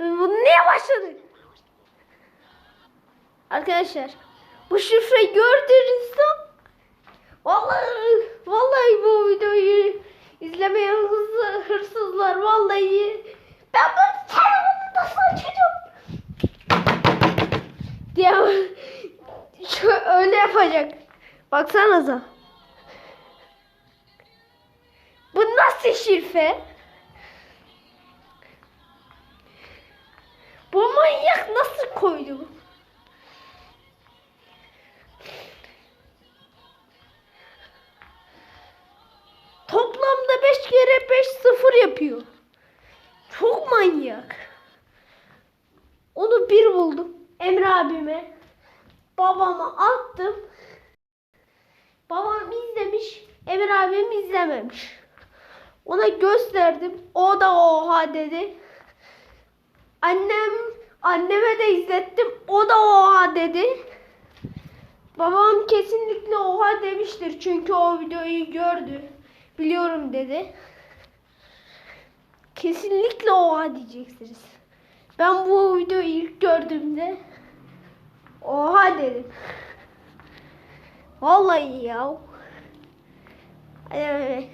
Bu neye başladı? Arkadaşlar bu şifreyi gördüğünüzde vallahi vallahi bu videoyu izlemeyen hızlı hırsızlar vallahi ben bu telefonu nasıl açacağım diye öyle yapacak. Baksanıza. Bu nasıl şifre? Manyak nasıl koydu? Toplamda 5 kere 5 sıfır yapıyor. Çok manyak. Onu bir buldum. Emre abime. Babama attım. Babam izlemiş. Emre abim izlememiş. Ona gösterdim. O da oha dedi. Annem anneme de izlettim. O da oha dedi. Babam kesinlikle oha demiştir. Çünkü o videoyu gördü. Biliyorum dedi. Kesinlikle oha diyeceksiniz. Ben bu videoyu ilk gördüğümde oha dedim. Vallahi ya. Ay, ay.